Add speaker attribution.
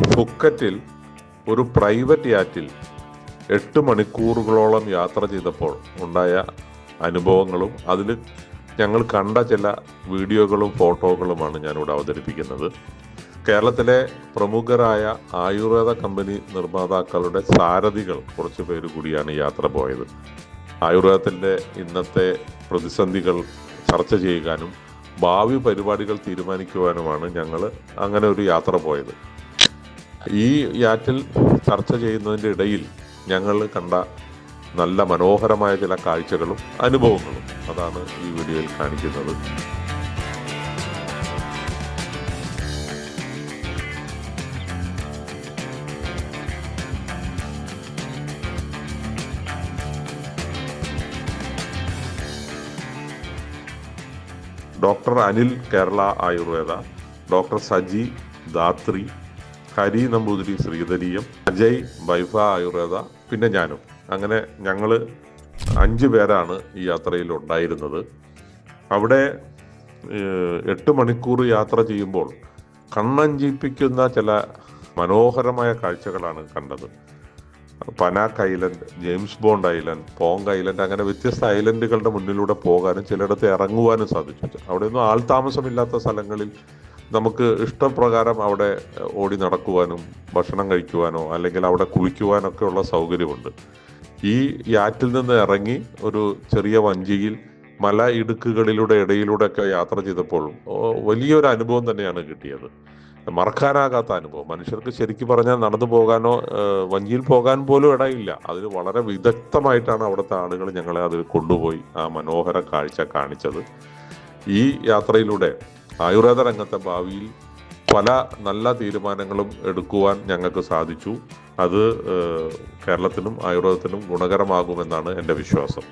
Speaker 1: ഫുക്കറ്റിൽ ഒരു പ്രൈവറ്റ് യാറ്റിൽ എട്ട് മണിക്കൂറുകളോളം യാത്ര ചെയ്തപ്പോൾ ഉണ്ടായ അനുഭവങ്ങളും അതിൽ ഞങ്ങൾ കണ്ട ചില വീഡിയോകളും ഫോട്ടോകളുമാണ് ഞാനിവിടെ അവതരിപ്പിക്കുന്നത്. കേരളത്തിലെ പ്രമുഖരായ ആയുർവേദ കമ്പനി നിർമ്മാതാക്കളുടെ സാരഥികൾ കുറച്ച് പേര് കൂടിയാണ് യാത്ര പോയത്. ആയുർവേദത്തിന്റെ ഇന്നത്തെ പ്രതിസന്ധികൾ ചർച്ച ചെയ്യാനും ഭാവി പരിപാടികൾ തീരുമാനിക്കുവാനുമാണ് ഞങ്ങൾ അങ്ങനെ ഒരു യാത്ര പോയത്. ഈ യാറ്റിൽ ചർച്ച ചെയ്യുന്നതിന്റെ ഇടയിൽ ഞങ്ങൾ കണ്ട നല്ല മനോഹരമായ ചില കാഴ്ചകളും അനുഭവങ്ങളും അതാണ് ഈ വീഡിയോയിൽ കാണിക്കുന്നത്. ഡോക്ടർ അനിൽ കേരള ആയുർവേദ ഡോക്ടർ സജി ദാത്രി ഹരി നമ്പൂതിരി ശ്രീധരീയം അജയ് ബൈഫ ആയുർവേദ പിന്നെ ഞാനും. അങ്ങനെ ഞങ്ങൾ അഞ്ച് പേരാണ് ഈ യാത്രയിൽ ഉണ്ടായിരുന്നത് അവിടെ എട്ട് മണിക്കൂർ യാത്ര ചെയ്യുമ്പോൾ കണ്ണഞ്ചിപ്പിക്കുന്ന ചില മനോഹരമായ കാഴ്ചകളാണ് കണ്ടത്. Panak island James Bond island Pong island അങ്ങനെ വ്യത്യസ്ത ഐലൻഡുകളുടെ മുന്നിലൂടെ പോകാനും ചിലയിടത്ത് ഇറങ്ങുവാനും സാധിച്ചു. അവിടെയൊന്നും ആൾ താമസമില്ലാത്ത സ്ഥലങ്ങളിൽ നമുക്ക് ഇഷ്ടപ്രകാരം അവിടെ ഓടി നടക്കുവാനും ഭക്ഷണം കഴിക്കുവാനോ അല്ലെങ്കിൽ അവിടെ കുളിക്കുവാനൊക്കെ ഉള്ള സൗകര്യമുണ്ട്. ഈ യാറ്റിൽ നിന്ന് ഇറങ്ങി ഒരു ചെറിയ വഞ്ചിയിൽ മല ഇടുക്കുകളിലൂടെ ഇടയിലൂടെ ഒക്കെ യാത്ര ചെയ്തപ്പോൾ വലിയൊരു അനുഭവം തന്നെയാണ് കിട്ടിയത്. മറക്കാനാകാത്ത അനുഭവം. മനുഷ്യർക്ക് ശരിക്കും പറഞ്ഞാൽ നടന്നു പോകാനോ വഞ്ചിയിൽ പോകാൻ പോലും ഇടയില്ല. അതിന് വളരെ വിദഗ്ധമായിട്ടാണ് അവിടുത്തെ ആളുകൾ ഞങ്ങളെ അതിൽ കൊണ്ടുപോയി ആ മനോഹര കാഴ്ച കാണിച്ചത്. ഈ യാത്രയിലൂടെ ആയുർവേദ രംഗത്തെ ഭാവിയിൽ പല നല്ല തീരുമാനങ്ങളും എടുക്കുവാൻ ഞങ്ങൾക്ക് സാധിച്ചു. അത് കേരളത്തിനും ആയുർവേദത്തിനും ഗുണകരമാകുമെന്നാണ് എന്റെ വിശ്വാസം.